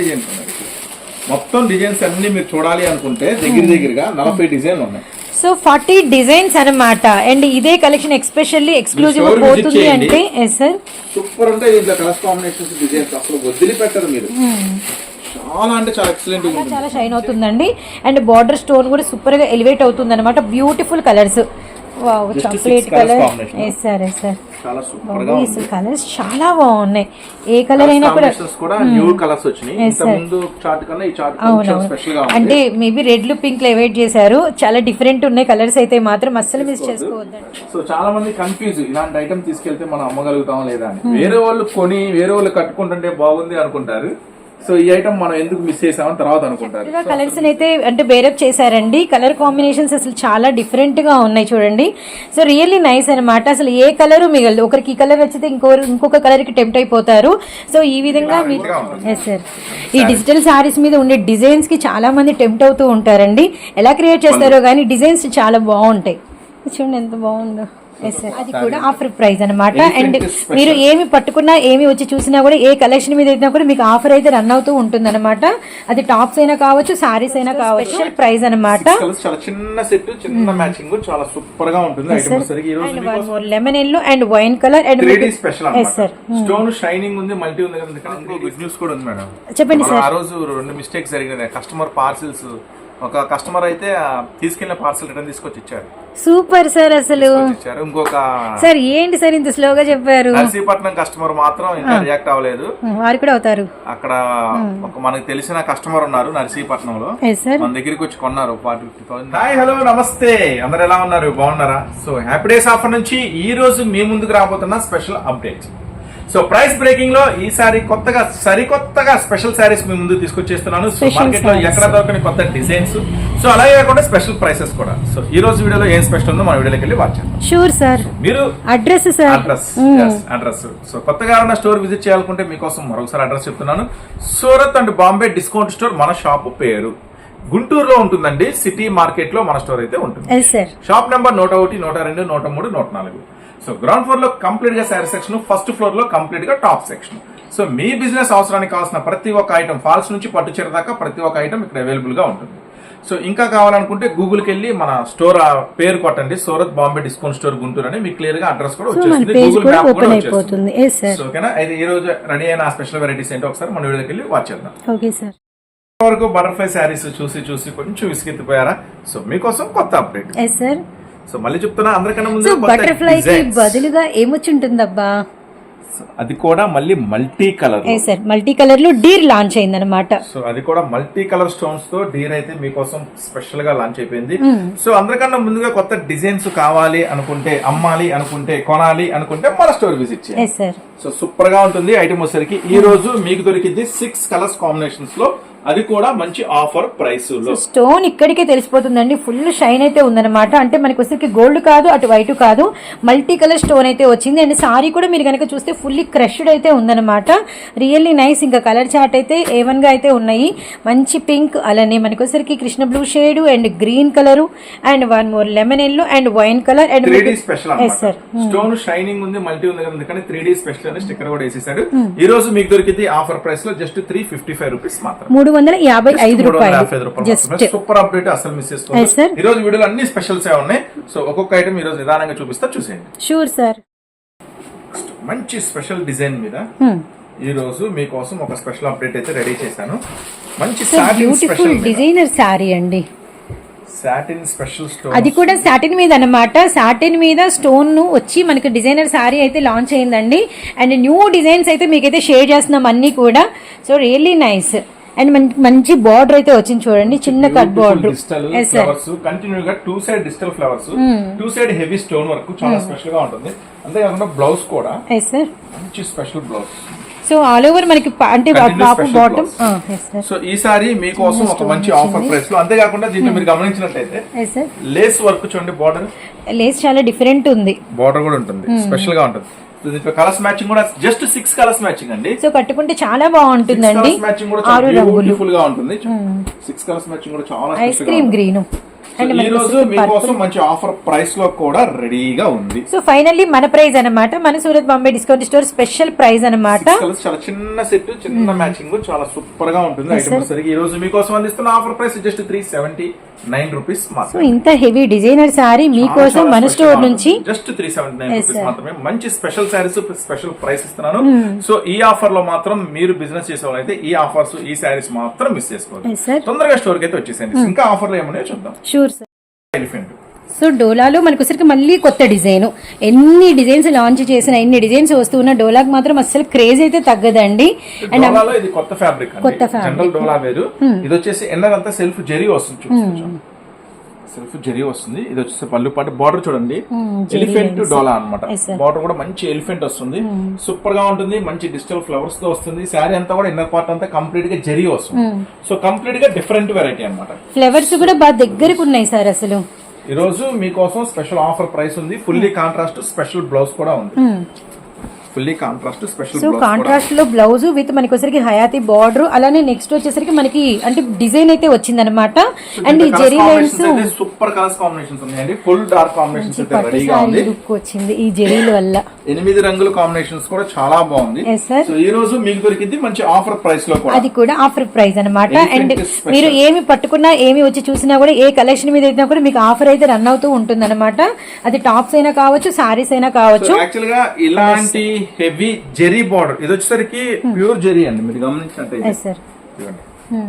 Designs ఉన్నాయి. మొత్తం designs అన్ని మీరు చూడాలి అనుకుంటే దగ్గర దగ్గరగా నలభై డిజైన్లు ఉన్నాయి. సో ఫార్టీ డిజైన్స్ అన్నమాట. అండ్ ఇదే కలెక్షన్ ఎక్స్పెషల్లీ ఎక్స్క్లూజివ్ పోతుంది. అంటే ఎస్ సార్ సూపర్ ఉంటాయి దీంట్లో కలర్స్ కాంబినేషన్స్ డిజైన్స్ అసలు వదిలిపెట్టరు మీరు. చాలా అంటే చాలా ఎక్సలెంట్ చాలా షైన్ అవుతుందండి. అండ్ బార్డర్ స్టోన్ కూడా సూపర్గా ఎలివేట్ అవుతుంది అనమాట beautiful colours wow chocolate colour sir yes sir చాలా సూపర్గా కలర్స్ చాలా బాగున్నాయి. ఏ కలర్ అయినా కూడా న్యూ కలర్స్ వచ్చినాయి. Yes, ఇంత sir. ముందు చార్ట్ కన్నా ఈ చార్ట్ కొంచెం అవునవును. స్పెషల్గా ఉంది. అంటే మేబీ రెడ్లు పింక్లో ఎవైట్ చేశారు. చాలా డిఫరెంట్ ఉన్నాయి కలర్స్ అయితే మాత్రం అస్సలు మిస్ చేసుకోవద్దండి. సో చాలా మంది కన్ఫ్యూజ్ ఇలాంటి ఐటమ్ తీసుకెళ్తే మనం అమ్మగలుగుతాం లేదా అని. వేరే వాళ్ళు కొని వేరే వాళ్ళు కట్టుకుంటుంటే బాగుంది అనుకుంటారు. సో ఈ ఐటమ్ మనం ఎందుకు మిస్ చేసామని తర్వాత అనుకుంటారు. కలర్స్ అయితే అంటే బేరప్ చేశారండి. కలర్ కాంబినేషన్స్ అసలు చాలా డిఫరెంట్గా ఉన్నాయి చూడండి. సో రియల్లీ నైస్ అన్నమాట. అసలు ఏ కలర్ మిగలదు. ఒకరికి ఈ కలర్ నచ్చితే ఇంకొకరు ఇంకొక కలర్కి టెంప్ట్ అయిపోతారు. సో ఈ విధంగా మీరు ఎస్ సార్ ఈ డిజిటల్ సారీస్ మీద ఉండే డిజైన్స్కి చాలా మంది టెంప్ట్ అవుతూ ఉంటారండి. ఎలా క్రియేట్ చేస్తారో కానీ డిజైన్స్ చాలా బాగుంటాయి. చూడండి ఎంత బాగుందో. అది కూడా ఆఫర్ ప్రైస్ అన్నమాట. అండ్ మీరు ఏమి పట్టుకున్నా ఏమి వచ్చి చూసినా కూడా ఏ కలెక్షన్ మీద అయితే కూడా మీకు ఆఫర్ అయితే రన్ అవుతూ ఉంటుంది అనమాట అది టాప్స్ అయినా కావచ్చు సారీస్ అయినా కావచ్చు స్పెషల్ ప్రైస్ అనమాట చిన్న సెట్ చిన్న మ్యాచింగ్ చాలా సూపర్గా ఉంటుంది lemon yellow and wine colour and special yes sir stone shining ఉంది మల్టీ ఉంది కదా ఇక్కడ ఇంకో గుడ్ న్యూస్ కూడా ఉంది మేడం చెప్పండి మన ఆ రోజు రెండు మిస్టేక్స్ జరిగినాయి. కస్టమర్ పార్సిల్స్ ఒక కస్టమర్ అయితే తీసుకెళ్ళిన పార్సల్ రిటర్న్ తీసుకొచ్చి ఇచ్చారు సూపర్ సార్ అసలు. ఇచ్చారు ఇంకొక సార్ ఏంటి సార్ ఇంత స్లోగా చెప్పారు? నర్సీపట్నం కస్టమర్ మాత్రం ఇంకా రియాక్ట్ అవ్వలేదు. వారు కూడా అవుతారు. అక్కడ ఒక మనకు తెలిసిన కస్టమర్ ఉన్నారు నర్సీపట్నంలో. మన దగ్గరికి వచ్చి కొన్నారు forty fifty thousand. Hi hello నమస్తే. అందరు ఎలా ఉన్నారు? బాగున్నారా? సో హ్యాపీ డేస్ ఆఫర్ నుంచి ఈ రోజు మీ ముందుకు రాబోతున్న స్పెషల్ అప్డేట్ సో ప్రైస్ బ్రేకింగ్లో ఈసారి కొత్తగా సరికొత్తగా స్పెషల్ శారీస్ మీ ముందు తీసుకొచ్చేస్తున్నాను. సో మార్కెట్లో. ఎక్కడ దొరకని కొత్త డిజైన్స్. సో అలాగే కాకుండా స్పెషల్ ప్రైసెస్ కూడా. సో ఈ రోజు వీడియోలో ఏం స్పెషల్ ఉందో మన వీడియోకి వెళ్ళి వాచ్ చేద్దాం. షూర్ సార్ మీరు address sir address address so కొత్తగా ఉన్న స్టోర్ విజిట్ చేయాలనుకుంటే మీకోసం మరొకసారి అడ్రస్ చెప్తున్నాను. Surat and Bombay discount store మన షాప్ పేరు. గుంటూరులో ఉంటుందండి. సిటీ మార్కెట్లో మన స్టోర్ అయితే ఉంటుంది. సార్ షాప్ నెంబర్ నూట ఒకటి నూట రెండు నూట మూడు నూట నాలుగు. సో గ్రౌండ్ ఫ్లోర్లో కంప్లీట్గా శారీ సెక్షన్ ఫస్ట్ ఫ్లోర్లో కంప్లీట్గా టాప్ సెక్షన్ సో మీ బిజినెస్ అవసరానికి కావాల్సిన ప్రతి ఒక్క ఐటమ్ ఫాల్స్ నుంచి పట్టు చీర దాకా ప్రతి ఒక్క ఐటమ్ ఇక్కడ అవైలబుల్గా ఉంటుంది. సో ఇంకా కావాలనుకుంటే గూగుల్కి వెళ్ళి మన స్టోర్ పేరు కొట్టండి. సూరత్ బాంబే డిస్కౌంట్ స్టోర్ గుంటూరు అని. మీకు క్లియర్గా అడ్రస్ కూడా వచ్చేస్తుంది. గూగుల్ మ్యాప్ కూడా వచ్చేస్తుంది. సార్ ఓకేనా? అయితే ఈ రోజు రెడీ అయిన స్పెషల్ వెరైటీస్ ఏంటో ఒకసారి మన వీడియోకి వెళ్ళి వాచ్ చేద్దాం. ఓకే సార్ వరకు బటర్ఫ్లై శారీస్ చూసి చూసి కొంచెం విసిగెత్తిపోయారా? సో మీకోసం కొత్త అప్డేట్ సార్ సో మళ్ళీ చెప్తున్నా అందరికన్నా ముందు బటర్ఫ్లై. బదులుగా ఏమొచ్చి ఉంటుందబ్బా అది కూడా మళ్ళీ మల్టీ కలర్ సార్ మల్టీ కలర్లో డీర్ లాంచ్ అయింది అనమాట సో అది కూడా మల్టీ కలర్ స్టోన్స్తో డీర్ అయితే మీకోసం స్పెషల్గా లాంచ్ అయిపోయింది. సో అందరికన్నా ముందుగా కొత్త డిజైన్స్ కావాలి అనుకుంటే అమ్మాలి అనుకుంటే కొనాలి అనుకుంటే మన స్టోర్ విజిట్ చేయండి. సార్? సో సూపర్గా ఉంటుంది ఐటమ్ వచ్చేసరికి ఈ రోజు మీకు దొరికింది సిక్స్ కలర్స్ కాంబినేషన్స్లో అది కూడా మంచి ఆఫర్ ప్రైస్లో స్టోన్ ఇక్కడికే తెలిసిపోతుందండి. ఫుల్ షైన్ అయితే ఉందన్నమాట. అంటే మనకి వచ్చరికి గోల్డ్ కాదు అటు వైట్ కాదు. మల్టీ కలర్ స్టోన్ అయితే వచ్చింది. అండ్ సారీ కూడా మీరు కనుక చూస్తే ఫుల్లీ క్రష్డ్ అయితే ఉందన్నమాట. రియల్లీ నైస్ ఇంకా కలర్ చార్ట్ అయితే ఏవన్గా అయితే ఉన్నాయి. మంచి పింక్ అలానే మనకి Krishna blue shade and green colour and one more lemon yellow and wine colour and sir stone shining ఉంది మల్టీ ఉంది కదా త్రీ డీ స్పెషల్ అని స్టిక్కర్ కూడా వేసేసాడు Hmm. ఈ రోజు మీకు దొరికింది ఆఫర్ ప్రైస్లో just three fifty five rupees మాత్రం మూడు వందల యాభై ఐదు రూపాయలు. జస్ట్ సూపర్ అప్డేట్ అసలు మిస్ Yes, sir. చేసుకోండి ఈ రోజు వీడియోలో అన్ని స్పెషల్స్ ఉన్నాయి? సో ఒక్కొక్క ఐటమ్ ఈ రోజు నిదానంగా చూపిస్తా చూసేయండి. షూర్ సార్ మంచి స్పెషల్ డిజైన్ మీద Hmm. ఈ రోజు మీకోసం ఒక స్పెషల్ అప్డేట్ అయితే రెడీ చేశాను. మంచి బ్యూటిఫుల్ డిజైనర్ శారీ అండి. సాటిన్ స్పెషల్ స్టోన్ అది కూడా సాటిన్ మీద అన్నమాట. సాటిన్ మీద స్టోన్ను వచ్చి మనకి డిజైనర్ శారీ అయితే లాంచ్ అయిందండి. అండ్ న్యూ డిజైన్స్ అయితే మీకైతే షేర్ చేస్తున్నాం అన్ని కూడా. సో రియల్లీ నైస్ అండ్ మంచి బార్డర్ అయితే వచ్చింది చూడండి చిన్న కట్ బార్డర్ ఫ్లవర్స్ కంటిన్యూ గా two side digital flowers Hmm. Two side heavy stone work చాలా స్పెషల్గా ఉంటుంది. అంతేకాకుండా బ్లౌజ్ కూడా. మంచి special blouse so all over మనకి అంటే టాప్ బాటమ్ సో ఈసారి మీకోసం ఒక మంచి ఆఫర్ ప్రైస్లో. అంతేకాకుండా దీంట్లో మీరు గమనించినట్టయితే ఎస్ సార్ లేస్ వర్క్ చూడండి బార్డర్ లేస్ చాలా డిఫరెంట్ ఉంది. బార్డర్ కూడా ఉంటుంది. Hmm. స్పెషల్గా ఉంటుంది. దీంట్లో కలర్స్ మ్యాచింగ్ కూడా జస్ట్ సిక్స్ కలర్స్ మ్యాచింగ్ అండి. సో కట్టుకుంటే చాలా బాగుంటుందండి. మ్యాచింగ్ కూడా బ్యూటిఫుల్గా ఉంటుంది. సిక్స్ కలర్స్ మ్యాచింగ్ కూడా చాలా ఐస్ క్రీమ్. గ్రీన్ ఈ రోజు మీకోసం. మంచి ఆఫర్ ప్రైస్లో కూడా రెడీగా ఉంది సో ఫైనల్లీ మన ప్రైస్ అన్నమాట మన Surat Bombay discount store special price అన్నమాట చాలా చిన్న సెట్ చిన్న మ్యాచింగ్ చాలా సూపర్గా ఉంటుంది Hmm. ఐటమ్ ఈ రోజు మీకోసం అందిస్తున్న offer price just three seventy nine rupees so ఇంత హెవీ డిజైనర్ సారీ మీకోసం మన స్టోర్ నుంచి just three seventy nine rupees. మాత్రమే మంచి స్పెషల్ శారీస్ స్పెషల్ ప్రైస్ ఇస్తున్నాను Hmm. సో ఈ ఆఫర్లో మాత్రం మీరు బిజినెస్ చేసే వాళ్ళైతే ఈ ఆఫర్స్ ఈ శారీస్ మాత్రం మిస్ sir. తొందరగా స్టోర్కి అయితే వచ్చేసేయండి Hmm. ఇంకా ఆఫర్లు ఏమన్నాయో చూద్దాం ఎలిఫెంట్. సో డోలాలో మనకు వచ్చరికి మళ్ళీ కొత్త డిజైన్. ఎన్ని డిజైన్స్ లాంచ్ చేసిన ఎన్ని డిజైన్స్ వస్తున్నా డోలాకి మాత్రం అస్సలు క్రేజ్ అయితే తగ్గదండి. అండ్ ఇది కొత్త ఫ్యాబ్రిక్ కొత్త. జనరల్ డోలా వేరు. ఇది వచ్చేసి ఎన్నర్ అంతా సెల్ఫ్ జెరీ వస్తుంది చూపించు సెల్ఫ్ జెరీ వస్తుంది. ఇది వచ్చేసి పళ్ళు పాటు బార్డర్ చూడండి. ఎలిఫెంట్. డోలా sir. బార్డర్ కూడా మంచి ఎలిఫెంట్ వస్తుంది. సూపర్గా ఉంటుంది. మంచి డిజిటల్ ఫ్లవర్స్తో వస్తుంది. శారీ అంతా కూడా ఇన్నర్ పార్ట్ అంతా కంప్లీట్గా జెరీ వస్తుంది. సో కంప్లీట్గా డిఫరెంట్ వెరైటీ అన్నమాట. ఫ్లవర్స్ కూడా బాగా దగ్గరకు ఉన్నాయి సార్ అసలు. ఈ రోజు మీకోసం స్పెషల్ ఆఫర్ ప్రైస్ ఉంది. ఫుల్లీ కాంట్రాస్ట్ స్పెషల్ బ్లౌజ్ కూడా ఉంది. ఫుల్లీ కాంట్రాస్ట్ స్పెషల్ సో కాంట్రాస్ట్లో బ్లౌజ్ విత్ మనకి వచ్చరికి హయాతి బార్డర్ అలానే నెక్స్ట్ వచ్చేసరికి మనకి అంటే డిజైన్ అయితే వచ్చిందనమాట అండ్ ఈ zari lines super colours combinations ఉన్నాయండి. ఫుల్ డార్క్ కాంబినేషన్స్ అయితే రెడీగా ఉంది. లుక్ వచ్చింది ఈ జెరీల వల్ల. ఎనిమిది రంగుల కాంబినేషన్స్ కూడా చాలా బాగుంది. సో ఈ రోజు మీకు దొరికింది మంచి ఆఫర్ ప్రైస్లో కూడా. అది కూడా ఆఫర్ ప్రైస్ అనమాట అండ్. మీరు ఏమి పట్టుకున్నా ఏమి వచ్చి చూసినా కూడా ఏ కలెక్షన్ మీద అయితే కూడా మీకు ఆఫర్ అయితే రన్ అవుతూ ఉంటుంది అనమాట అది టాప్స్ అయినా కావచ్చు సారీస్ అయినా కావచ్చు. యాక్చువల్గా ఇలాంటి హెవీ జెరీ బార్డర్. ఇది వచ్చేసరికి ప్యూర్ జెరీ అండి. మీరు గమనించినట్టయితే.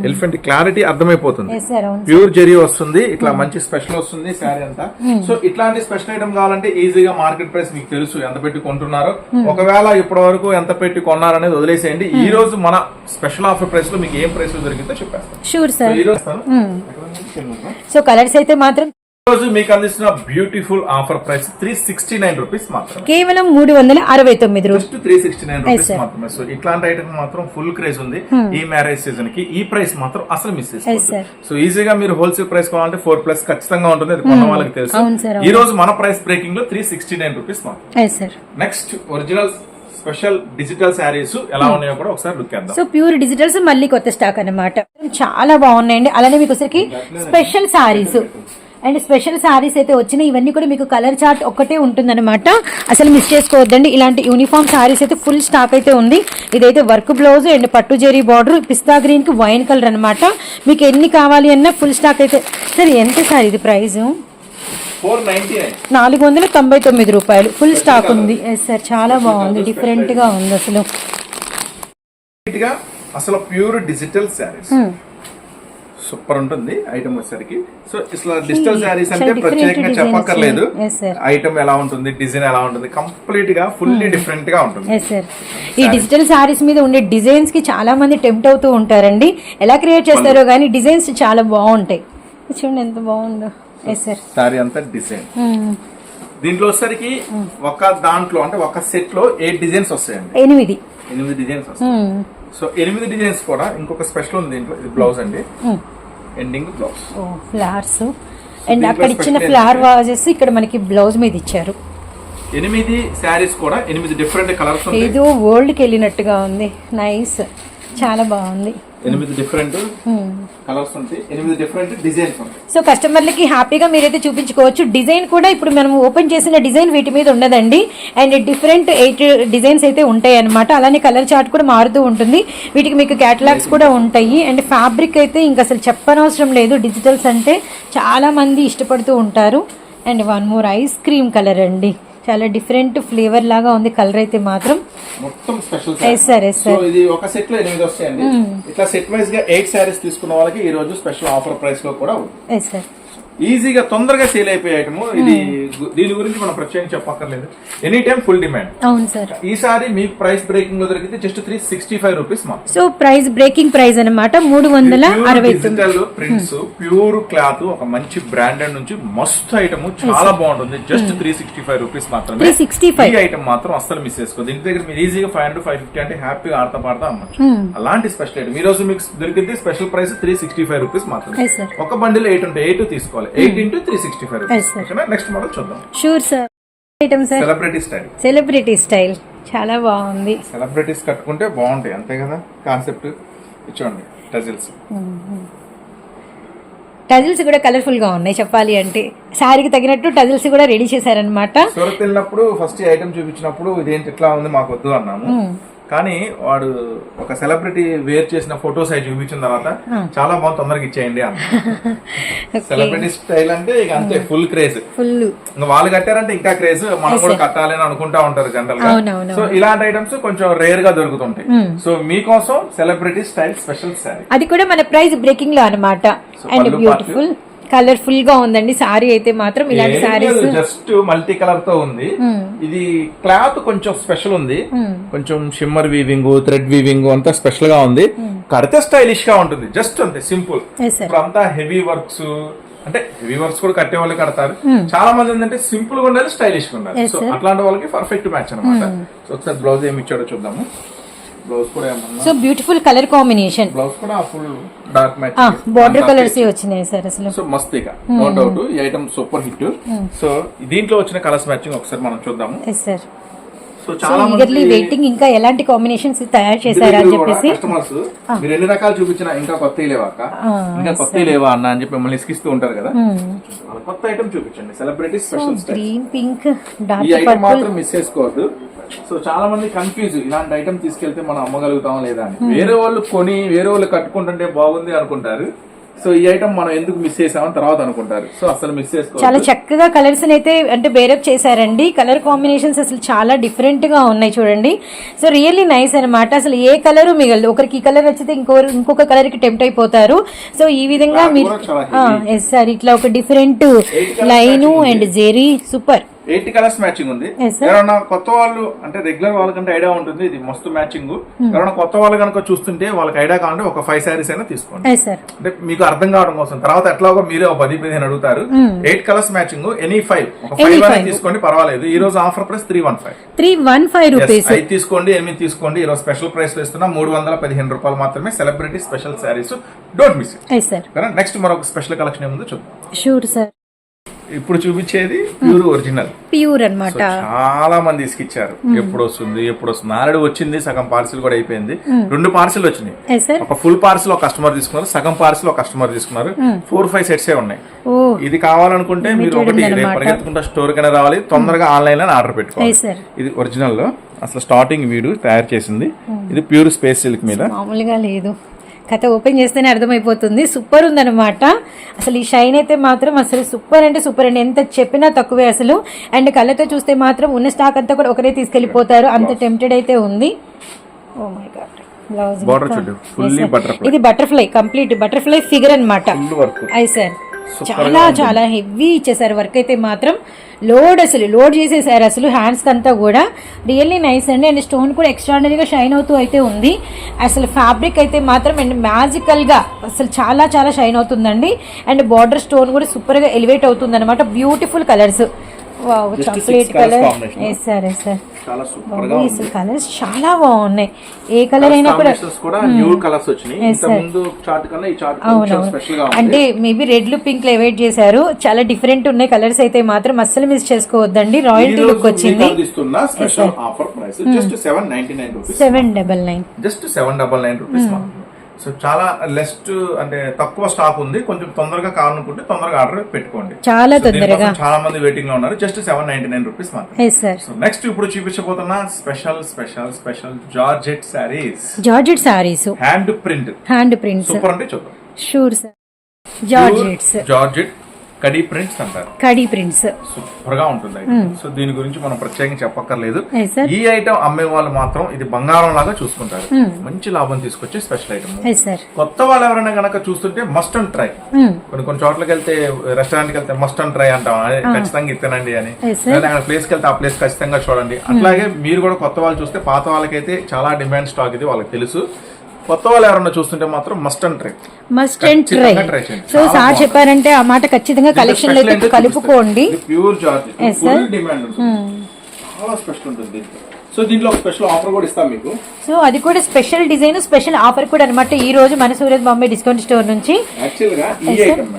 ఎలిఫెంట్ క్లారిటీ అర్థమైపోతుంది. సార్ అవును ప్యూర్ జెరీ వస్తుంది ఇట్లా మంచి స్పెషల్ వస్తుంది శారీ అంతా. సో ఇట్లాంటి స్పెషల్ ఐటమ్ కావాలంటే ఈజీగా మార్కెట్ ప్రైస్ మీకు తెలుసు ఎంత పెట్టి కొంటున్నారో. ఒకవేళ ఇప్పటి వరకు ఎంత పెట్టి కొన్నారనేది వదిలేసేయండి. ఈ రోజు మన స్పెషల్ ఆఫర్ ప్రైస్లో మీకు ఏం ప్రైస్ దొరికిందో చెప్పేస్తాను. షూర్ సో కలర్స్ అయితే మాత్రం రోజు మీకు అందిస్తున్న beautiful offer price three sixty nine rupees మాత్రమే. కేవలం మూడు వందల అరవై తొమ్మిది just three sixty nine rupees. మాత్రమే. సో ఇట్లాంటి ఐటమ్ మాత్రం ఫుల్ క్రేజ్ ఉంది. ఈ మ్యారేజ్ సీజన్కి ఈ ప్రైస్ మాత్రం అసలు మిస్ సో ఈజీగా మీరు హోల్సేల్ ప్రైస్ కావాలంటే ఫోర్ ప్లస్ ఖచ్చితంగా ఉంటుంది. అది కొన్న వాళ్ళకి తెలుసు. ఈ రోజు మన ప్రైస్ బ్రేకింగ్లో త్రీ సిక్స్టీ నైన్ రూపీస్ మాత్రం next original special digital sarees ఎలా ఉన్నాయో కూడా ఒకసారి లుక్ చేద్దాం. సో ప్యూర్ డిజిటల్స్ మళ్ళీ కొత్త స్టాక్ అన్నమాట. చాలా బాగున్నాయండి. అలానే మీకు special sarees and special sarees అయితే వచ్చినాయి. ఇవన్నీ కూడా మీకు కలర్ చార్ట్ ఒక్కటే ఉంటుందన్నమాట. అసలు మిస్ చేసుకోవద్దండి. ఇలాంటి యూనిఫామ్ సారీస్ అయితే ఫుల్ స్టాక్ అయితే ఉంది. ఇదైతే వర్క్ బ్లౌజ్ అండ్ పట్టు జెరీ బార్డర్ పిస్తా గ్రీన్కి వైన్ కలర్ అన్నమాట. మీకు ఎన్ని కావాలి అన్నా ఫుల్ స్టాక్ అయితే. సరే ఎంత సార్ ఇది నైన్. నాలుగు వందల తొంభై తొమ్మిది రూపాయలు. ఫుల్ స్టాక్ ఉంది. ఎస్ సార్ చాలా బాగుంది. డిఫరెంట్గా ఉంది అసలు. అసలు ప్యూర్ డిజిటల్ శారీస్ సూపర్ ఉంటుంది ఐటమ్ వచ్చేసరికి. సో ఇట్లా డిజిటల్ శారీస్ అంటే ప్రత్యేకంగా. చెప్పక్కర్లేదు. ఐటమ్ ఎలా ఉంటుంది డిజైన్ ఎలా ఉంటుంది కంప్లీట్గా ఫుల్లీ డిఫరెంట్గా ఉంటుంది. ఈ డిజిటల్ సారీస్ మీద ఉండే డిజైన్స్కి చాలా మంది టెంప్ట్ అవుతూ ఉంటారండి. ఎలా క్రియేట్ చేస్తారో కానీ డిజైన్స్ చాలా బాగుంటాయి. చూడండి ఎంత బాగుందో. ఎస్ సార్ శారీ అంతా డిజైన్ దీంట్లో వచ్చేసరికి ఒక దాంట్లో అంటే ఒక సెట్లో ఎయిట్ డిజైన్స్ వస్తాయండి. ఎనిమిది. ఎనిమిది డిజైన్స్ వస్తాయి. మ్మ్. సో ఎనిమిది డిజైన్స్ కూడా ఇంకొక స్పెషల్ ఉంది దీంట్లో ఇది బ్లౌజ్ అండి. ఎండింగ్ బ్లౌజ్ ఫ్లవర్స్ అండ్ అక్కడ ఇచ్చిన ఫ్లవర్ వాజెస్ ఇక్కడ మనకి బ్లౌజ్ మీద ఇచ్చారు. ఎనిమిది శారీస్ కూడా ఎనిమిది డిఫరెంట్ కలర్స్ ఏదో వరల్డ్కి వెళ్ళినట్టుగా ఉంది. నైస్ చాలా బాగుంది. ఎనిమిది డిఫరెంట్ కలర్స్ ఉంటాయి. ఎనిమిది డిఫరెంట్ డిజైన్స్ ఉంటాయి. సో కస్టమర్లకి హ్యాపీగా మీరైతే చూపించుకోవచ్చు. డిజైన్ కూడా ఇప్పుడు మనం ఓపెన్ చేసిన డిజైన్ వీటి మీద ఉండదండి. అండ్ డిఫరెంట్ ఎయిట్ డిజైన్స్ అయితే ఉంటాయి అనమాట అలానే కలర్ చార్ట్ కూడా మారుతూ ఉంటుంది. వీటికి మీకు క్యాటలాగ్స్ కూడా ఉంటాయి. అండ్ ఫ్యాబ్రిక్ అయితే ఇంకా అసలు చెప్పనవసరం లేదు. డిజిటల్స్ అంటే చాలా మంది ఇష్టపడుతూ ఉంటారు. And one more ice cream colour అండి. చాలా డిఫరెంట్ ఫ్లేవర్ లాగా ఉంది కలర్ అయితే మాత్రం. మొత్తం special Yes, sir, yes, so sir. ఇది ఒక సెట్లో ఎనిమిది వస్తాయండి. ఇట్లా సెట్ వైజ్గా ఎయిట్ శారీస్ తీసుకున్న వాళ్ళకి ఈ రోజు స్పెషల్ ఆఫర్ ప్రైస్లో కూడా ఉంది. ఎస్ సార్ ఈజీగా తొందరగా సేల్ అయిపోయే ఐటమ్. ఇది గు- దీని గురించి మనం ప్రత్యేకంగా చెప్పక్కర్లేదు. ఎనీ టైం ఫుల్ డిమాండ్ అవును సార్ ఈసారి మీకు ప్రైస్ బ్రేకింగ్లో దొరికితే just three sixty five rupees మాత్రం సో ప్రైస్ బ్రేకింగ్ ప్రైస్ అనమాట మూడు వందల అరవై డిజిటల్ ప్రింట్స్ ప్యూర్ క్లాత్ ఒక మంచి బ్రాండెడ్ నుంచి మస్తు ఐటమ్. చాలా బాగుంటుంది. Just three sixty five rupees మాత్రమే. 365. ఈ ఐటమ్ మాత్రం అస్సలు మిస్ చేసుకోదు ఇంటి దగ్గర మీరు ఈజీగా ఫైవ్ హండ్రెడ్ ఫైవ్ ఫిఫ్టీ అంటే హ్యాపీగా ఆడతా పాడతా అమ్మచ్చు. అలాంటి స్పెషల్ ఐటమ్ ఈ రోజు మీకు దొరికింది special price three sixty five rupees మాత్రమే. ఒక బండిల్ ఎయిట్ ఉంటే ఎయిట్ తీసుకోవాలి. Eight into three sixty five next model చూద్దాం. Sure sir item sir celebrity style celebrity style చాలా బాగుంది. సెలబ్రిటీస్ కట్టుకుంటే బాగుంటాయి అంతే కదా? కాన్సెప్ట్ చూడండి టజిల్స్ టజిల్స్ కూడా కలర్ఫుల్గా ఉన్నాయి చెప్పాలి అంటే. శారీకి తగినట్టు టజిల్స్ కూడా రెడీ చేశారనమాట సూరత్ వెళ్ళినప్పుడు ఫస్ట్ ఐటమ్ చూపించినప్పుడు ఇదేంటి ఇట్లా ఉంది మాకు వద్దు అన్నాము. కానీ వాడు ఒక సెలబ్రిటీ వేర్ చేసిన ఫొటోస్ అవి చూపించిన తర్వాత చాలా బాగుంది తొందరగా ఇచ్చేయండి అన్న సెలబ్రిటీ స్టైల్ అంటే ఇక అంతే ఫుల్ క్రేజ్. ఫుల్. ఇంకా వాళ్ళు కట్టారంటే ఇంకా క్రేజ్ మనం కూడా కట్టాలి అని అనుకుంటా ఉంటారు జనరల్గా. సో ఇలాంటి ఐటమ్స్ కొంచెం రేర్గా దొరుకుతుంటాయి సో మీకోసం సెలబ్రిటీ స్టైల్ స్పెషల్ శారీ. అది కూడా మన ప్రైస్ బ్రేకింగ్లో అనమాట అండ్ బ్యూటిఫుల్. కలర్ఫుల్గా ఉందండి. సారీ అయితే మాత్రం ఇలాంటి సారీస్ జస్ట్ మల్టీ కలర్తో ఉంది. ఇది క్లాత్ కొంచెం స్పెషల్ ఉంది. కొంచెం షిమ్మర్ వీవింగ్ థ్రెడ్ వీవింగ్ అంతా స్పెషల్గా ఉంది. కడితే స్టైలిష్గా ఉంటుంది. జస్ట్ అంతే సింపుల్ అంతా హెవీ వర్క్స్ అంటే హెవీ వర్క్స్ కూడా కట్టే వాళ్ళు కడతారు. చాలా మంది ఏంటంటే సింపుల్గా ఉండాలి స్టైలిష్గా ఉండాలి. Hmm. సో. Hmm. అట్లాంటి వాళ్ళకి పర్ఫెక్ట్ మ్యాచ్ అనమాట సో ఒకసారి బ్లౌజ్ ఏమి ఇచ్చాడో చూద్దాము. బ్లౌజ్ కూడా ఏమన్నా? So beautiful colour combination blouse కూడా full dark match border colours వచ్చినాయి సార్ అసలు? సో మస్త్ ఇక. నో డౌట్ ఈ ఐటమ్ సూపర్ హిట్ సో దీంట్లో వచ్చిన కలర్స్ మ్యాచింగ్ ఒకసారి మనం చూద్దాము. ఎస్ సార్ ఈగర్లీ వెయిటింగ్ ఇంకా ఎలాంటి కాంబినేషన్స్ తయారు చేశారా అని చెప్పేసి? కస్టమర్స్ మీరు ఎన్ని రకాలు చూపించినా ఇంకా కొత్త లేవా అక్క ఇంకా కొత్త లేవా అన్న అని చెప్పి మిమ్మల్ని ఇసుకిస్తూ ఉంటారు కదా. కొత్త ఐటమ్ చూపించండి. సెలబ్రిటీ స్పెషల్ గ్రీన్ పింక్ ఈ డార్క్ ఐటమ్ మాత్రం మిస్ చేసుకోవద్దు. సో చాలా మంది కన్ఫ్యూజ్ ఇలాంటి ఐటమ్ తీసుకెళ్తే మనం అమ్మగలుగుతాం లేదా అని. వేరే వాళ్ళు కొని వేరే వాళ్ళు కట్టుకుంటుంటే బాగుంది అనుకుంటారు. సో ఈ ఐటమ్ మనం ఎందుకు మిస్ చేసామని తర్వాత అనుకుంటారు. సో అసలు మిస్ చేసుకోవద్దు. చాలా చక్కగా కలర్స్ అయితే అంటే బేరప్ చేశారండి. కలర్ కాంబినేషన్స్ అసలు చాలా డిఫరెంట్గా ఉన్నాయి చూడండి. సో రియల్లీ నైస్ అనమాట అసలు ఏ కలర్ మిగలదు. ఒకరికి ఈ కలర్ నచ్చితే ఇంకో ఇంకొక కలర్కి టెంప్ట్ అయిపోతారు. సో ఈ విధంగా మీరు ఎస్ సార్ ఇట్లా ఒక different line and zari super eight colours matching ఉంది. ఎవరైనా కొత్త వాళ్ళు అంటే రెగ్యులర్ వాళ్ళకంటే ఐడియా ఉంటుంది ఇది మస్తు మ్యాచింగ్. Hmm. ఎవరైనా కొత్త వాళ్ళు కనుక చూస్తుంటే వాళ్ళకి ఐడియా కావాలంటే ఒక ఫైవ్ శారీస్ అయినా తీసుకోండి. అంటే మీకు అర్థం కావడం కోసం తర్వాత ఎట్లాగో మీరే ఒక పది పదిహేను అడుగుతారు. Eight colours matching any five ఒక ఫైవ్ five. తీసుకోండి పర్వాలేదు. ఈ రోజు offer price three one five three one five rupees ఐదు తీసుకోండి ఎనిమిది తీసుకోండి. ఈ రోజు స్పెషల్ ప్రైస్లో ఇస్తున్నా మూడు వందల పదిహేను రూపాయలు మాత్రమే celebrity special sarees don't miss it yes sir next మరొక స్పెషల్ కలెక్షన్ ఏముందో చూద్దాం. షూర్ సార్ ఇప్పుడు చూపించేది ప్యూర్ ఒరిజినల్. ప్యూర్ అన్నమాట. చాలా మంది ఇసుకిచ్చారు ఎప్పుడు వస్తుంది ఎప్పుడు వస్తుంది. ఆల్రెడీ వచ్చింది సగం పార్సిల్ కూడా అయిపోయింది. రెండు పార్సిల్ వచ్చినాయి. ఒక ఫుల్ పార్సిల్ ఒక కస్టమర్ తీసుకున్నారు సగం పార్సిల్ ఒక కస్టమర్ తీసుకున్నారు. ఫోర్ ఫైవ్ సెట్స్ ఉన్నాయి. ఇది కావాలనుకుంటే మీరు ఒకటి. పరిగెత్తుకుంటా స్టోర్ కైనా రావాలి. తొందరగా ఆన్లైన్లో ఆర్డర్ పెట్టుకోవాలి. ఇది ఒరిజినల్లో అసలు స్టార్టింగ్ వీడియో తయారు చేసింది. ఇది ప్యూర్ స్పేస్ సిల్క్ మీద. మామూలుగా లేదు. కథ ఓపెన్ చేస్తేనే అర్థమైపోతుంది. సూపర్ ఉందన్నమాట. అసలు ఈ షైన్ అయితే మాత్రం అసలు సూపర్ అంటే సూపర్ అండి. ఎంత చెప్పినా తక్కువే అసలు. అండ్ కళ్ళతో చూస్తే మాత్రం ఉన్న స్టాక్ అంతా కూడా ఒకరే తీసుకెళ్ళిపోతారు అంత టెంప్టెడ్ అయితే ఉంది. Oh my god blouse. ఇది butterfly complete butterfly figure work అయి సార్ చాలా చాలా హెవీ ఇచ్చేసారు వర్క్ అయితే మాత్రం. లోడ్ అసలు లోడ్ చేసేసారు అసలు హ్యాండ్స్ అంతా కూడా. రియల్లీ నైస్ అండి. అండ్ స్టోన్ కూడా ఎక్స్ట్రాడనరీగా షైన్ అవుతూ అయితే ఉంది. అసలు ఫ్యాబ్రిక్ అయితే మాత్రం అండ్ మ్యాజికల్గా అసలు చాలా చాలా షైన్ అవుతుందండి. అండ్ బార్డర్ స్టోన్ కూడా సూపర్గా ఎలివేట్ అవుతుంది అనమాట beautiful colours Six chocolate colour. Yes sir yes sir చాలా సూపర్గా బాబోయ్, అసలు కలర్స్ చాలా బాగున్నాయి. ఏ కలర్ అయినా కూడా కాంబినేషన్స్ కూడా న్యూ కలర్స్ వచ్చినాయి. Yes, ఇంత sir. ముందు చార్ట్ కన్నా ఈ చార్ట్ కొంచెం అవునవును. స్పెషల్గా అంటే మేబీ రెడ్లు పింక్ ఎవేట్ చేశారు. చాలా డిఫరెంట్ ఉన్నాయి కలర్స్ అయితే మాత్రం. అస్సలు మిస్ చేసుకోవద్దండి. రాయల్టీ లుక్ వచ్చింది. అందిస్తున్న special offer price just seven double nine just seven double nine rupees so చాలా లెస్ట్ అంటే తక్కువ స్టాక్ ఉంది. కొంచెం తొందరగా కావాలనుకుంటే తొందరగా ఆర్డర్ పెట్టుకోండి. చాలా తొందరగా. చాలా మంది వెయిటింగ్లో ఉన్నారు. Just seven ninety nine rupees మాత్రం సో నెక్స్ట్ ఇప్పుడు చూపించబోతున్న special special special georgette sarees georgette sarees hand print hand prints super అంటే చూద్దాం. షూర్ సార్ జార్జెట్స్ జార్జెట్ కడీ ప్రింట్స్ అంటారు. కడీ ప్రింట్స్. సూపర్గా ఉంటుంది సో దీని గురించి మనం ప్రత్యేకంగా చెప్పక్కర్లేదు. ఈ ఐటమ్ అమ్మే వాళ్ళు మాత్రం ఇది బంగారం లాగా చూసుకుంటారు. మంచి లాభం తీసుకొచ్చే స్పెషల్ ఐటమ్ కొత్త వాళ్ళు ఎవరైనా గనక చూస్తుంటే మస్ట్ అండ్ ట్రై కొన్ని కొన్ని చోట్లకి వెళ్తే రెస్టారెంట్కి వెళ్తే మస్ట్ అండ్ ట్రై అంటాం. ఖచ్చితంగా ఇత్తనండి అని. అక్కడ ప్లేస్కి వెళ్తే ఆ ప్లేస్ ఖచ్చితంగా చూడండి. అట్లాగే మీరు కూడా కొత్త వాళ్ళు చూస్తే పాత వాళ్ళకైతే చాలా డిమాండ్ స్టాక్ ఇది వాళ్ళకి తెలుసు. కొత్త వాళ్ళు ఎవరైనా చూస్తుంటే మాత్రం must and try must and try. So sir. చెప్పారంటే ఆ మాట ఖచ్చితంగా కలెక్షన్లో అయితే కలుపుకోండి. Pure georgette. ఫుల్ డిమాండ్ చాలా స్పెషల్ ఉంటుంది దీంట్లో. సో దీంట్లో స్పెషల్ ఆఫర్ కూడా ఇస్తాం మీకు. సో అది కూడా స్పెషల్ డిజైన్ స్పెషల్ ఆఫర్ కూడా అనమాట ఈ రోజు మన సూరత్ బాంబే డిస్కౌంట్ స్టోర్ నుంచి. యాక్చువల్గా ఈ ఐటమ్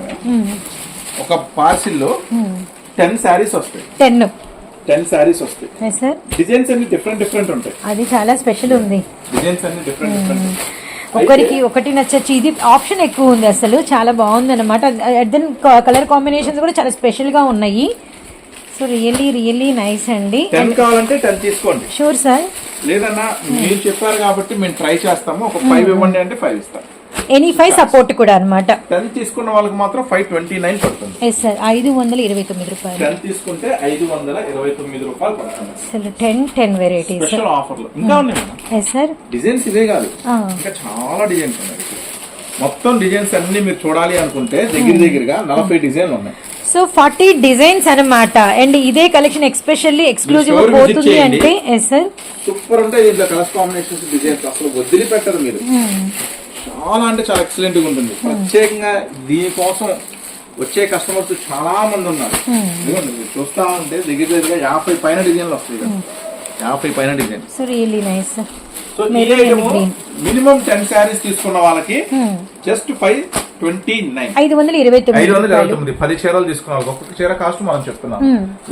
ఒక పార్సిల్లో టెన్ శారీస్ వస్తాయి. టెన్ టెన్ శారీస్ వస్తాయి. డిజైన్స్ అన్ని డిఫరెంట్ డిఫరెంట్ ఉంటాయి. అది చాలా స్పెషల్ ఉంది. డిజైన్స్ అన్ని డిఫరెంట్ డిఫరెంట్ ఒకరికి ఒకటి నచ్చచ్చు. ఇది ఆప్షన్ ఎక్కువ ఉంది అసలు. చాలా బాగుంది అనమాట దెన్ కలర్ కాంబినేషన్స్ కూడా చాలా స్పెషల్గా ఉన్నాయి. సో రియల్లీ రియల్లీ నైస్ అండి. టెన్ కావాలంటే టెన్ తీసుకోండి. షూర్ సార్ లేదన్నా మీరు చెప్పారు కాబట్టి మేము ట్రై చేస్తాము. ఒక ఫైవ్ ఇవ్వండి అంటే ఫైవ్ ఇస్తాం. ఎనీ ఫైవ్ సపోర్ట్ కూడా అనమాట టెన్ తీసుకున్న వాళ్ళకి మాత్రం ఫైవ్ ట్వంటీ నైన్ పడుతుంది. ఎస్ సార్ ఐదు వందల ఇరవై తొమ్మిది రూపాయలు. టెన్ తీసుకుంటే ఐదు వందల ఇరవై తొమ్మిది రూపాయలు పడుతుంది. అసలు టెన్ టెన్ వెరైటీస్ స్పెషల్ ఆఫర్లు ఇంకా ఉన్నాయి మేడం. ఎస్ సార్ డిజైన్స్ ఇవే కాదు. ఇంకా చాలా డిజైన్స్ ఉన్నాయి. మొత్తం డిజైన్స్ అన్ని మీరు చూడాలి అనుకుంటే దగ్గర దగ్గరగా నలభై డిజైన్లు ఉన్నాయి. సో ఫార్టీ డిజైన్స్ అన్నమాట. అండ్ ఇదే కలెక్షన్ ఎక్స్పెషల్లీ ఎక్స్క్లూజివ్ పోతుంది. అంటే ఎస్ సార్ సూపర్ ఉంటాయి. దీంట్లో కాంబినేషన్స్ డిజైన్స్ అసలు వదిలిపెట్టరు మీరు. చాలా అంటే చాలా ఎక్సలెంట్గా ఉంటుంది. ప్రత్యేకంగా దీనికోసం వచ్చే కస్టమర్స్ చాలా మంది ఉన్నారు. మీరు చూస్తా ఉంటే దగ్గర దగ్గరగా యాభై పైన డిజైన్లు వస్తాయి కదా. యాభై పైన డిజైన్ సో నైస్ సో ఈ ఐటమ్. మినిమం టెన్ శారీస్ తీసుకున్న వాళ్ళకి జస్ట్ ఫైవ్ ట్వంటీ నైన్ ఐదు వందల ఇరవై ఐదు తొమ్మిది వందల ఇరవై తొమ్మిది పది చీరలు తీసుకున్నాం ఒక్కొక్క చీర కాస్ట్ మనం చెప్తున్నాం.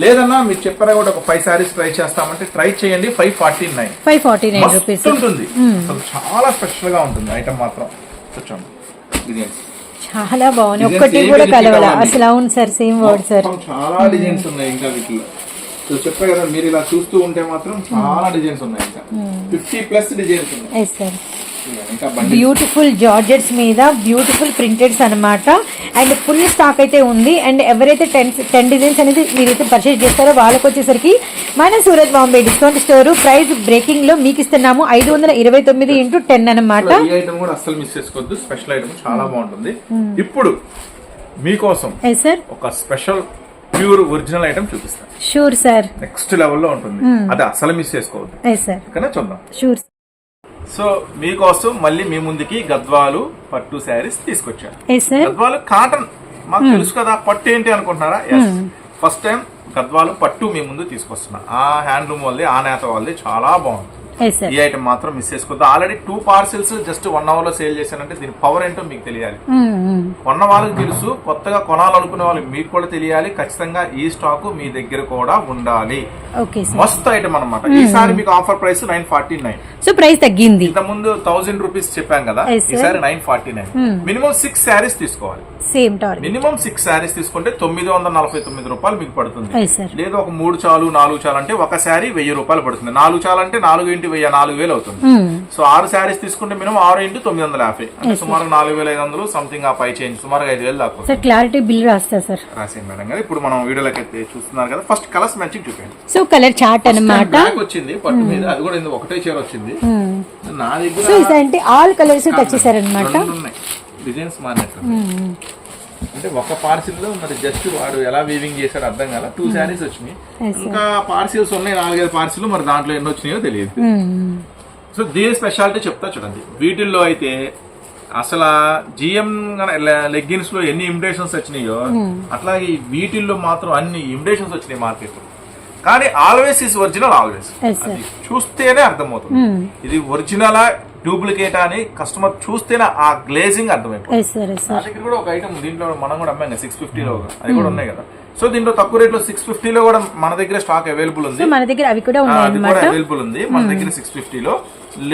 లేదన్నా మీరు చెప్పారా కూడా ఒక ఫైవ్ శారీస్ ట్రై చేస్తామంటే ట్రై చేయండి five forty nine five forty nine rupees ఉంటుంది అసలు చాలా స్పెషల్గా ఉంటుంది ఐటమ్ మాత్రం. డిజైన్స్ చాలా బాగుంది ఒక్కటి కూడా కలవాల. అసలు అవును సార్ సేమ్ వర్డ్ సార్ చాలా డిజైన్స్ ఉన్నాయి ఇంకా వీటిలో. సో చెప్పా కదా మీరు ఇలా చూస్తూ ఉంటే మాత్రం చాలా డిజైన్స్ ఉన్నాయి ఇంకా. ఫిఫ్టీ ప్లస్ డిజైన్స్ ఉన్నాయి. బ్యూటిఫుల్ జార్జెట్స్ మీద బ్యూటిఫుల్ ప్రింటెడ్స్ అన్నమాట. అండ్ ఫుల్ స్టాక్ అయితే ఉంది. అండ్ ఎవరైతే టెన్ టెన్ డిజైన్స్ అనేది మీరైతే పర్చేస్ చేస్తారో వాళ్ళకి వచ్చేసరికి మన Surat Bombay discount store price బ్రేకింగ్లో మీకు ఇస్తున్నాము. ఐదు వందల ఇరవై తొమ్మిది ఇంటూ టెన్ అనమాట అస్సలు మిస్ చేసుకోవద్దు. స్పెషల్ ఐటమ్ చాలా బాగుంటుంది. ఇప్పుడు మీకోసం ఒక స్పెషల్ ప్యూర్ ఒరిజినల్ ఐటమ్ చూపిస్తాను. షూర్ సార్ నెక్స్ట్ లెవెల్లో ఉంటుంది. అది అసలు మిస్ చేసుకోవద్దు. చూద్దాం. షూర్ సో మీకోసం మళ్ళీ మీ ముందుకి గద్వాలు పట్టు శారీస్ తీసుకొచ్చాను. Sir Gadwal cotton. మాకు తెలుసు కదా పట్టు ఏంటి అనుకుంటున్నారా? ఫస్ట్ టైం గద్వాలు పట్టు మీ ముందు తీసుకొస్తున్నా. ఆ హ్యాండ్లూమ్ వాళ్ళది ఆ నేత వాళ్ళది చాలా బాగుంది. ఈ ఐటమ్ మాత్రం మిస్ చేసుకోవద్దు already two parcels just one అవర్లో సేల్ చేశానంటే దీని పవర్ ఏంటో మీకు తెలియాలి. కొన్న వాళ్ళకి తెలుసు కొత్తగా కొనాలనుకునే వాళ్ళకి మీకు కూడా తెలియాలి ఖచ్చితంగా ఈ స్టాక్ మీ దగ్గర కూడా ఉండాలి. మస్తు ఐటమ్ అన్నమాట. ఈసారి మీకు offer price nine forty nine so price తగ్గింది. ఇంత ముందు థౌసండ్ రూపీస్ చెప్పాం కదా. ఈసారి nine forty nine minimum six saris తీసుకోవాలి. సేమ్ మినిమం సిక్స్ శారీస్ తీసుకుంటే తొమ్మిది వందల నలభై తొమ్మిది రూపాయలు మీకు పడుతుంది. లేదు ఒక మూడు చాలు నాలుగు చాలు అంటే ఒక శారీ వెయ్యి రూపాయలు పడుతుంది. నాలుగు చాలు అంటే నాలుగు ఇంటి వెయ్యి నాలుగు వేలు అవుతుంది. సో ఆరు శారీస్ తీసుకుంటే మినిమం ఆరు ఇంటూ తొమ్మిది వందల యాభై. అంటే సుమారు నాలుగు వేల ఐదు వందలు సంథింగ్ ఆ పై చేంజ్ సుమారుగా ఐదు వేలు దాకా సార్ క్లారిటీ బిల్ రాస్తా సార్. రాసేయండి మేడం కదా ఇప్పుడు మనం వీడియోలోకి అయితే చూస్తున్నారు కదా ఫస్ట్ కలర్స్ మ్యాచింగ్ చూపించండి. సో కలర్ చార్ట్ అన్నమాట. బ్లాక్ వచ్చింది పట్టు మీద అది కూడా ఒకటే చీర వచ్చింది. నా దగ్గర ఆల్ కలర్స్ టచ్ చేశారనమాట డిజైన్స్ మారినట్టు అంటే ఒక పార్సిల్లో మరి జస్ట్ వాడు ఎలా వీవింగ్ చేశాడు అర్థం కాల. టూ శారీస్ వచ్చినాయి. Yes, ఇంకా పార్సిల్స్ ఉన్నాయి నాలుగైదు పార్సిల్ మరి దాంట్లో ఎన్ని వచ్చినాయో తెలియదు. సో దీని స్పెషాలిటీ చెప్తా చూడండి. వీటిల్లో అయితే అసలు జిఎం లెగ్గిన్స్లో ఎన్ని ఇమిటేషన్స్ వచ్చినాయో అట్లాగే ఈ వీటిల్లో మాత్రం అన్ని ఇమిటేషన్స్ వచ్చినాయి మార్కెట్ కానీ ఆల్వేస్ ఇస్ ఒరిజినల్ ఆల్వేస్ చూస్తేనే అర్థమవుతుంది. ఇది ఒరిజినల్ డూప్లికేట్ అని కస్టమర్ చూస్తేనే ఆ గ్లేజింగ్ అర్థమైపోతుంది. దగ్గర కూడా ఒక ఐటమ్ దీంట్లో మనం కూడా అమ్మాం సిక్స్ ఫిఫ్టీలో అది కూడా ఉన్నాయి కదా. సో దీంట్లో తక్కువ రేట్లో సిక్స్ ఫిఫ్టీలో కూడా మన దగ్గర స్టాక్ అవైలబుల్ ఉంది. మన దగ్గర అవి కూడా అవైలబుల్ ఉంది. మన దగ్గర సిక్స్ ఫిఫ్టీలో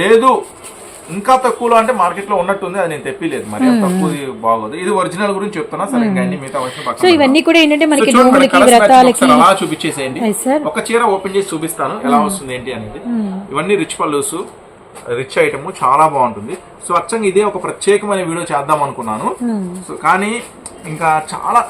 లేదు ఇంకా తక్కువలో అంటే మార్కెట్లో ఉన్నట్టుంది అది నేను తెప్పిలేదు మరి. అంత తక్కువ బాగోదు. ఇది ఒరిజినల్ గురించి చెప్తున్నా సరే ఇంకా మిగతా వచ్చిన సో ఇవన్నీ కూడా ఏంటంటే మనకి అలా చూపించేసేయండి. ఒక చీర ఓపెన్ చేసి చూపిస్తాను ఎలా వస్తుంది ఏంటి అనేది. ఇవన్నీ రిచ్ పల్లూస్ రిచ్ ఐటమ్ చాలా బాగుంటుంది. సో అచ్చంగా ఇదే ఒక ప్రత్యేకమైన వీడియో చేద్దాం అనుకున్నాను. సో కానీ ఇంకా చాలా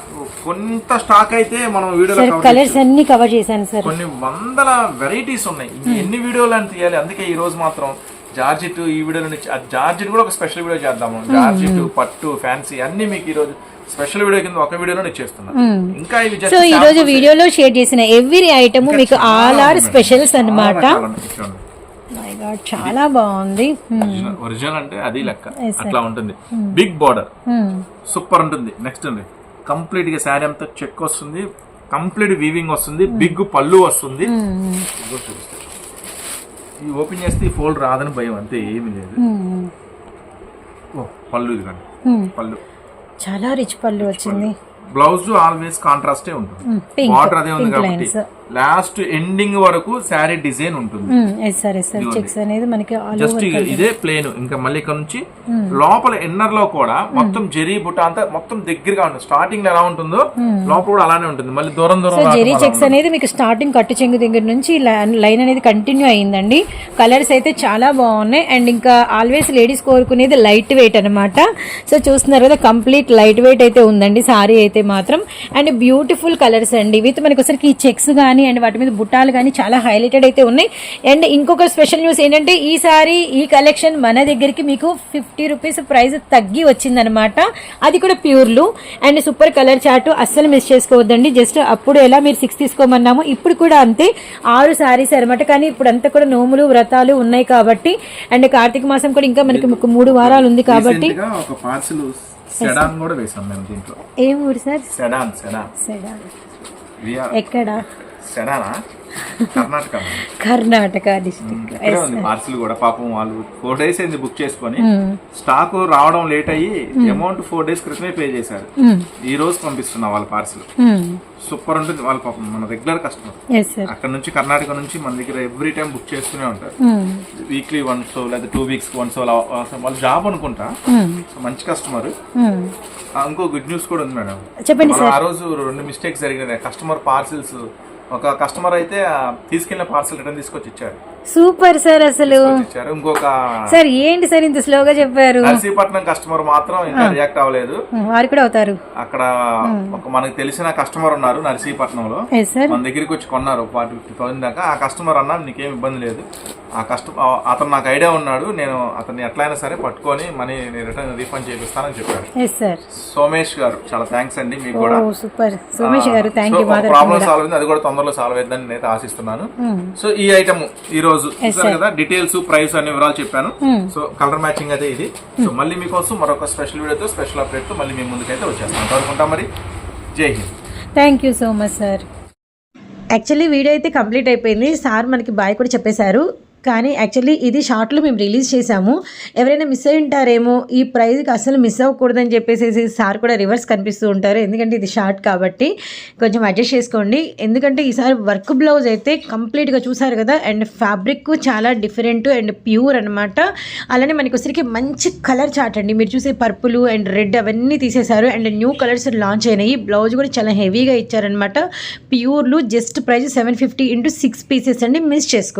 కొంత స్టాక్ అయితే మనం వీడియోలో cover కలర్స్ అన్ని కవర్ చేశాను సార్. కొన్ని వందల వెరైటీస్ ఉన్నాయి. ఇంక ఎన్ని వీడియోలు అని తీయాలి అందుకే ఈ రోజు మాత్రం జార్జెట్ ఈ వీడియోలో నుంచి జార్జెట్ కూడా ఒక స్పెషల్ వీడియో చేద్దాము. జార్జెట్ పట్టు ఫ్యాన్సీ అన్ని మీకు ఈ రోజు స్పెషల్ వీడియో కింద ఒక వీడియోలో ఇంకా ఇవి సో ఈ రోజు. వీడియోలో షేర్ చేసిన ఎవ్రీ ఐటమ్ మీకు ఆల్ ఆర్. స్పెషల్స్ అన్నమాట. గాడ్ చాలా బాగుంది. Hmm. ఒరిజినల్ ఒరిజినల్ అంటే అది లెక్క. అట్లా ఉంటుంది. Big border Hmm. సూపర్ ఉంటుంది. నెక్స్ట్ ఉంది. కంప్లీట్గా శారీ అంతా చెక్ వస్తుంది. కంప్లీట్ వీవింగ్ వస్తుంది. బిగ్ పళ్ళు వస్తుంది. Hmm. ఈ ఓపెన్ చేస్తే ఈ ఫోల్డ్ రాదని భయం. అంతే ఏమీ లేదు. Hmm. ఓ పళ్ళు ఇది కానీ Hmm. పళ్ళు. చాలా రిచ్ పళ్ళు వచ్చింది. బ్లౌజ్ ఆల్వేస్ కాంట్రాస్టే ఉంటుంది. Hmm, బార్డర్ అదే ఉంది కాబట్టి. లాస్ట్ ఎండింగ్ వరకు శారీ డిజైన్ ఉంటుంది. Yes sir yes sir checks అనేది మనకి ఆల్ జస్ట్ ఇదే ప్లేన్ ఇంకా మళ్ళీ ఇక్కడ నుంచి లోపల ఇన్నర్లో కూడా మొత్తం జరీ బుట్ట అంతా మొత్తం దగ్గరగా ఉంటుంది. స్టార్టింగ్ ఎలా ఉంటుందో లోపల కూడా అలానే ఉంటుంది. మళ్ళీ దూరం దూరం జెరీ చెక్స్ అనేది మీకు స్టార్టింగ్ కట్టు చెంగు దగ్గర నుంచి లైన్ అనేది కంటిన్యూ అయ్యిందండి కలర్స్ అయితే చాలా బాగున్నాయి. అండ్ ఇంకా ఆల్వేస్ లేడీస్ కోరుకునేది లైట్ వెయిట్ అనమాట సో చూస్తున్నారు కదా కంప్లీట్ లైట్ వెయిట్ అయితే ఉందండి. సారీ అయితే మాత్రం. అండ్ బ్యూటిఫుల్ కలర్స్ అండి. విత్ మనకి ఒకసారికి ఈ చెక్స్ కానీ అండ్ వాటి మీద బుట్టాలు కానీ చాలా హైలైటెడ్ అయితే ఉన్నాయి. అండ్ ఇంకొక స్పెషల్ న్యూస్ ఏంటంటే ఈ సారీ ఈ కలెక్షన్ మన దగ్గరికి మీకు ఫిఫ్టీ రూపీస్ ప్రైస్ తగ్గి వచ్చిందనమాట అది కూడా ప్యూర్లు అండ్ సూపర్ కలర్ చార్ట్ అస్సలు మిస్ చేసుకోవద్దండి. జస్ట్ అప్పుడు ఎలా మీరు సిక్స్ తీసుకోమన్నాము ఇప్పుడు కూడా అంతే. ఆరు సారీస్ అనమాట కానీ ఇప్పుడు అంతా కూడా నోములు వ్రతాలు ఉన్నాయి కాబట్టి అండ్ కార్తీక మాసం కూడా ఇంకా మనకి మూడు వారాలు ఉంది కాబట్టి. సెడాన్ కూడా వేసాం మేము దీంట్లో. ఏం ఊరు సార్? సెడాన్ సెడాన్ ఎక్కడ? సెడానా కర్ణాటక కర్ణాటక డిస్ట్రిక్ట్ పార్సిల్ కూడా. పాపం వాళ్ళు ఫోర్ డేస్ అయింది బుక్ చేసుకొని. స్టాక్ రావడం లేట్ అయ్యి అమౌంట్ ఫోర్ డేస్ క్రితమే పే చేశారు. ఈ రోజు పంపిస్తున్నా వాళ్ళ పార్సిల్ సూపర్ ఉంటుంది వాళ్ళ పాపం మన రెగ్యులర్ కస్టమర్ అక్కడ నుంచి కర్ణాటక నుంచి మన దగ్గర ఎవ్రీ టైం బుక్ చేస్తూనే ఉంటారు. వీక్లీ వన్స్ లేదా టూ వీక్స్ వన్స్ వాళ్ళ జాబ్ అనుకుంటా. సో మంచి కస్టమర్ ఇంకో గుడ్ న్యూస్ కూడా ఉంది మేడం చెప్పండి ఆ రోజు రెండు మిస్టేక్స్ జరిగినాయి. కస్టమర్ పార్సిల్స్ ఒక కస్టమర్ అయితే తీసుకెళ్ళిన తీసుకెళ్ళిన రిటర్న్ తీసుకొచ్చి ఇచ్చాడు. సూపర్ సార్ అసలు. ఇంకొక సార్ ఏంటి సార్ ఇంత స్లోగా చెప్పారు? నర్సీపట్నం కస్టమర్ మాత్రం ఇంకా రియాక్ట్ అవ్వలేదు. వారు కూడా అవుతారు. అక్కడ ఒక మనకు తెలిసిన కస్టమర్ ఉన్నారు నర్సీపట్నంలో. మన దగ్గరికి వచ్చి కొన్నారు. ఫార్టీ ఫిఫ్టీ థౌసండ్ దాకా. ఆ కస్టమర్ అన్నా నీకేం ఇబ్బంది లేదు. ఆ కస్టమర్ అతను నాకు ఐడియా ఉన్నాడు. నేను అతన్ని ఎట్లయినా సరే పట్టుకొని మనీ రిటర్న్ రీఫండ్ చేపిస్తానని చెప్పారు సోమేష్ గారు చాలా థ్యాంక్స్ అండి మీకు కూడా. Super Somesh garu thank you Madhav problem solve అయింది. అది కూడా తొందరలో సాల్వ్ అయిద్దని నేను ఆశిస్తున్నాను. సో ఈ ఐటమ్ ఈ రోజు చూసారు కదా? డీటెయిల్స్ ప్రైస్ అన్ని వివరాలు చెప్పాను. సో కలర్ మ్యాచింగ్ అయితే ఇది. సో మళ్ళీ మీకోసం మరొక స్పెషల్ వీడియోతో స్పెషల్ అప్డేట్తో మళ్ళీ మీ ముందుకైతే వచ్చేస్తాను అంతవరకు మరి. Jai Hind. Thank you so much sir actually video అయితే కంప్లీట్ అయిపోయింది. సార్ మనకి బాయ్ కూడా చెప్పేశారు. కానీ యాక్చువల్లీ ఇది షార్ట్లో మేము రిలీజ్ చేశాము. ఎవరైనా మిస్ అయి ఉంటారేమో ఈ ప్రైజ్కి అసలు మిస్ అవ్వకూడదని చెప్పేసి సార్ కూడా రివర్స్ కనిపిస్తూ ఉంటారు. ఎందుకంటే ఇది షార్ట్ కాబట్టి కొంచెం అడ్జస్ట్ చేసుకోండి. ఎందుకంటే ఈసారి వర్క్ బ్లౌజ్ అయితే కంప్లీట్గా చూసారు కదా అండ్ ఫ్యాబ్రిక్ చాలా డిఫరెంట్ అండ్ ప్యూర్ అనమాట అలానే మనకి వచ్చరికి మంచి కలర్ చాట్ అండి. మీరు చూసే పర్పుల్ అండ్ రెడ్ అవన్నీ తీసేశారు. అండ్ న్యూ కలర్స్ లాంచ్ అయినాయి. బ్లౌజ్ కూడా చాలా హెవీగా ఇచ్చారనమాట ప్యూర్లు just price seven fifty into six pieces అండి. మిస్ చేసుకో